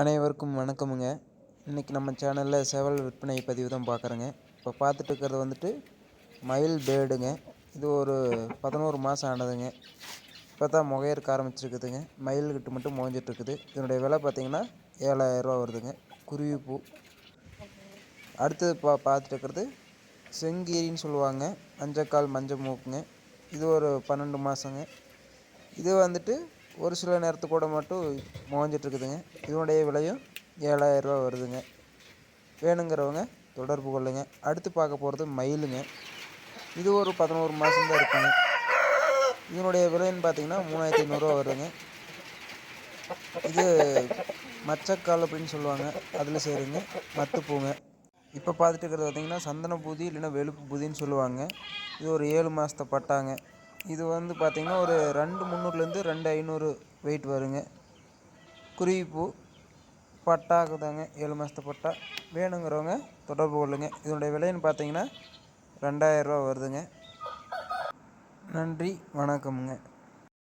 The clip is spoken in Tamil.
அனைவருக்கும் வணக்கமுங்க. இன்றைக்கி நம்ம சேனலில் சேவல் விற்பனை பதிவு தான் பார்க்குறேங்க இப்போ பார்த்துட்டு இருக்கிறது வந்துட்டு மயில் பேர்டுங்க. இது ஒரு பதினோரு மாதம் ஆனதுங்க. இப்போ தான் முகையறுக்க ஆரம்பிச்சிருக்குதுங்க. மயில்கிட்ட மட்டும் முகஞ்சிட்ருக்குது இதனுடைய விலை பார்த்திங்கன்னா ஏழாயிரரூவா வருதுங்க. குருவி பூ. அடுத்தது பா பார்த்துட்டு இருக்கிறது செங்கீரின்னு சொல்லுவாங்க. மஞ்சக்கால் மஞ்சள் மூக்குங்க. இது ஒரு பன்னெண்டு மாதங்க இது வந்துட்டு ஒரு சில நேரத்து கூட மட்டும் முகஞ்சிட்ருக்குதுங்க இதனுடைய விலையும் ஏழாயிரரூவா வருதுங்க. வேணுங்கிறவங்க தொடர்பு கொள்ளுங்க. அடுத்து பார்க்க போகிறது மயிலுங்க. இது ஒரு பதினோரு மாதம் தான் இருக்குங்க. இதனுடைய விலைன்னு பார்த்தீங்கன்னா மூணாயிரத்தி ஐநூறுரூவா வருதுங்க. இது மச்சக்கால் அப்படின்னு சொல்லுவாங்க. அதில் செய்கிறீங்க மத்துப்பூங்க இப்போ பார்த்துட்டு இருக்கிறது பார்த்தீங்கன்னா சந்தன பூதி இல்லைன்னா வெளுப்பு பூதின்னு சொல்லுவாங்க. இது ஒரு ஏழு மாதத்தை பட்டாங்க. இது வந்து பார்த்திங்கன்னா ஒரு ரெண்டு முந்நூறுலேருந்து ரெண்டு ஐநூறு வெயிட் வருங்க. குருவிப்பூ பட்டாக்குதாங்க ஏழு மாதத்து பட்டா. வேணுங்கிறவங்க தொடர்பு கொள்ளுங்க. இதனுடைய விலைன்னு பார்த்தீங்கன்னா ரெண்டாயிரரூவா வருதுங்க. நன்றி வணக்கமுங்க.